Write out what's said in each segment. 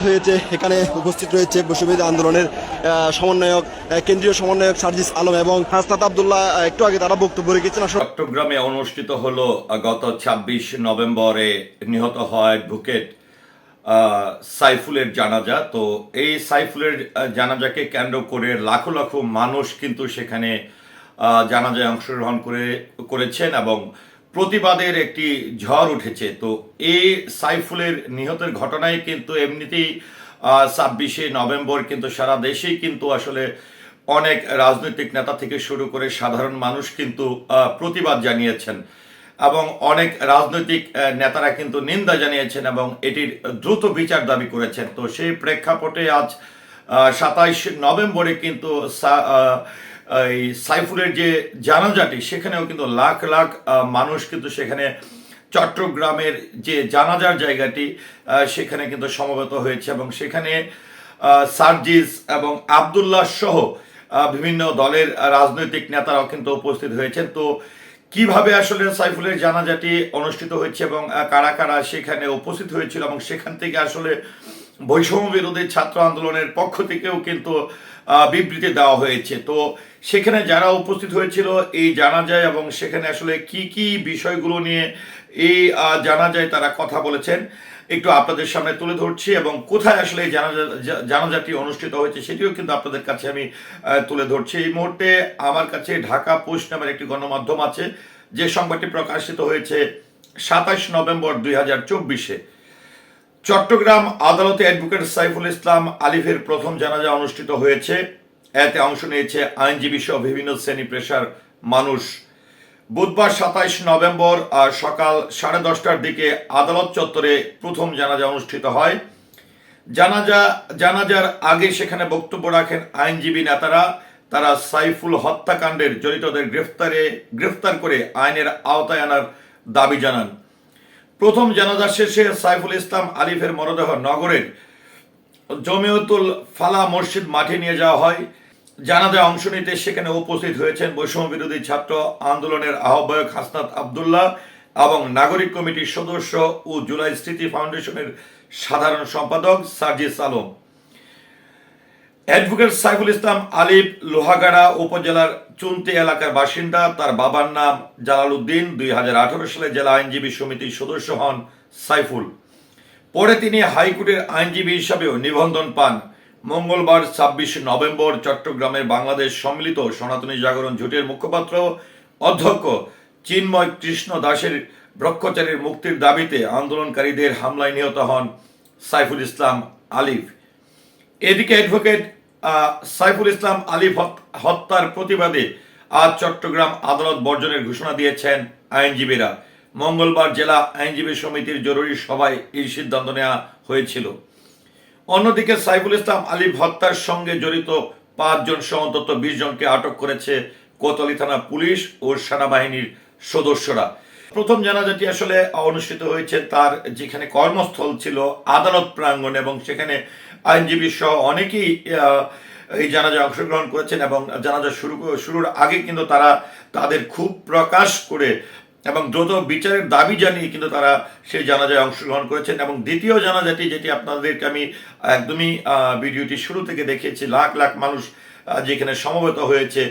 হয়েছে এখানে উপস্থিত রয়েছে বৈষম্যবিরোধী আন্দোলনের সমন্বয়ক কেন্দ্রীয় সমন্বয়ক সার্জিস আলম এবং হাসনাত আবদুল্লাহ একটু আগে তারা বক্তব্য রেখেছেন। চট্টগ্রামে অনুষ্ঠিত হলো গত ২৬ নভেম্বরে নিহত হয় আহ, সাইফুলের জানাজা। তো এই সাইফুলের জানাজাকে কেন্দ্র করে লাখো লাখো মানুষ কিন্তু সেখানে জানাজায় অংশগ্রহণ করে করেছেন এবং প্রতিবাদের একটি ঝড় উঠেছে। তো এই সাইফুলের নিহতের ঘটনায় কিন্তু এমনিতেই ছাব্বিশে নভেম্বর কিন্তু সারা দেশেই কিন্তু আসলে অনেক রাজনৈতিক নেতা থেকে শুরু করে সাধারণ মানুষ কিন্তু প্রতিবাদ জানিয়েছেন। এবং অনেক রাজনৈতিক নেতারা কিন্তু নিন্দা জানিয়েছেন এবং এটির দ্রুত বিচার দাবি করেছেন। তো সেই প্রেক্ষাপটে আজ সাতাইশ নভেম্বরে কিন্তু এই সাইফুলের যে জানাজাটি, সেখানেও কিন্তু লাখ লাখ মানুষ কিন্তু সেখানে চট্টগ্রামের যে জানাজার জায়গাটি সেখানে কিন্তু সমবেত হয়েছে এবং সেখানে সার্জিস এবং আবদুল্লাহ সহ বিভিন্ন দলের রাজনৈতিক নেতারাও কিন্তু উপস্থিত হয়েছেন। তো কীভাবে আসলে সাইফুলের জানাজাটি অনুষ্ঠিত হয়েছে এবং কারা কারা সেখানে উপস্থিত হয়েছিল এবং সেখান থেকে আসলে বৈষম্য বিরোধী ছাত্র আন্দোলনের পক্ষ থেকেও কিন্তু বিবৃতি দেওয়া হয়েছে। তো সেখানে যারা উপস্থিত হয়েছিল, এই জানা যায় এবং সেখানে আসলে কি কি বিষয়গুলো নিয়ে এই জানা যায় তারা কথা বলেছেন। একটু আপনাদের সামনে তুলে ধরছি এবং কোথায় আসলে এই জানাজা জানাজাটি অনুষ্ঠিত হয়েছে সেটিও কিন্তু আপনাদের কাছে আমি তুলে ধরছি। এই মুহূর্তে আমার কাছে ঢাকা পোস্ট নামের একটি গণমাধ্যম আছে, যে সংবাদটি প্রকাশিত হয়েছে সাতাশ নভেম্বর দুই হাজার চব্বিশে। চট্টগ্রাম আদালতে অ্যাডভোকেট সাইফুল ইসলাম আলিফের প্রথম জানাজা অনুষ্ঠিত হয়েছে। এতে অংশ নিয়েছে আইনজীবী সহ বিভিন্ন শ্রেণি পেশার মানুষ। বুধবার সাতাইশ নভেম্বর সকাল সাড়ে দশটার দিকে আদালত চত্বরে প্রথম জানাজা অনুষ্ঠিত হয়। জানাজা, জানাজার আগে সেখানে বক্তব্য রাখেন আইনজীবী নেতারা। তারা সাইফুল হত্যাকাণ্ডের জড়িতদের গ্রেফতারে, গ্রেফতার করে আইনের আওতায় আনার দাবি জানান। প্রথম জানাজা শেষে সাইফুল ইসলাম আলিফের মরদেহ নগরের জমিয়তুল ফালা মসজিদ মাঠে নিয়ে যাওয়া হয়। জানাজায় অংশ নিতে সেখানে উপস্থিত হয়েছেন বৈষম্য বিরোধী ছাত্র আন্দোলনের আহ্বায়ক হাসনাত আবদুল্লাহ এবং নাগরিক কমিটির সদস্য ও জুলাই স্মৃতি ফাউন্ডেশনের সাধারণ সম্পাদক সার্জিস আলম। অ্যাডভোকেট সাইফুল ইসলাম আলিফ লোহাগাড়া উপজেলার চুনতি এলাকার বাসিন্দা। তার বাবার নাম জালাল উদ্দিন দুই সালে জেলা আইনজীবী সমিতির সদস্য হন সাইফুল। পরে তিনি হাইকোর্টের আইনজীবী হিসাবেও নিবন্ধন পান। মঙ্গলবার ছাব্বিশ নভেম্বর চট্টগ্রামের বাংলাদেশ সম্মিলিত সনাতনী জাগরণ জোটের মুখপাত্র, অধ্যক্ষ চিন্ময় কৃষ্ণ দাসের ব্রহ্মচারীর মুক্তির দাবিতে আন্দোলনকারীদের হামলায় নিহত হন সাইফুল ইসলাম আলিফ। এদিকে অ্যাডভোকেট সাইফুল ইসলাম আলিফ হত্যার প্রতিবাদে আজ চট্টগ্রাম আদালত বর্জনের ঘোষণা দিয়েছেন আইনজীবীরা। মঙ্গলবার জেলা আইনজীবী সমিতির জরুরি সভায় এই সিদ্ধান্ত নেওয়া হয়েছিল। অন্যদিকে সাইফুল ইসলাম আলিফ হত্যার সঙ্গে জড়িত পাঁচজন সহ অন্তত বিশ জনকে আটক করেছে কোতলি থানা পুলিশ ও সেনাবাহিনীর সদস্যরা। প্রথম জানাজাটি আসলে অনুষ্ঠিত হয়েছে তার যেখানে কর্মস্থল ছিল আদালত প্রাঙ্গণ এবং সেখানে আইনজীবী সহ অনেকেই এই জানাজা অংশগ্রহণ করেছেন এবং জানাজা শুরু, শুরুর আগে কিন্তু তারা তাদের খুব প্রকাশ করে এবং দ্রুত বিচারের দাবি জানিয়ে কিন্তু তারা সেই জানাজায় অংশগ্রহণ করেছেন এবং দ্বিতীয় জানাজাটি যেটি আপনাদেরকে আমি একদমই ভিডিওটি শুরু থেকে দেখিয়েছি, লাখ লাখ মানুষ যেখানে সমবেত হয়েছে,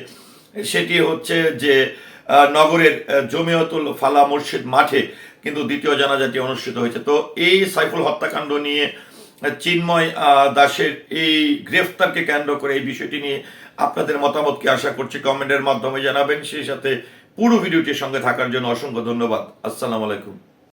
সেটি হচ্ছে যে নগরের জমিয়তুল ফালা মসজিদ মাঠে কিন্তু দ্বিতীয় জানাজাটি অনুষ্ঠিত হয়েছে। তো এই সাইফুল হত্যাকাণ্ড নিয়ে চিন্ময় দাসের এই গ্রেফতারকে কেন্দ্র করে এই বিষয়টি নিয়ে আপনাদের মতামতকে আশা করছি কমেন্টের মাধ্যমে জানাবেন। সেই সাথে পুরো ভিডিওটির সঙ্গে থাকার জন্য অসংখ্য ধন্যবাদ। আসসালামু আলাইকুম।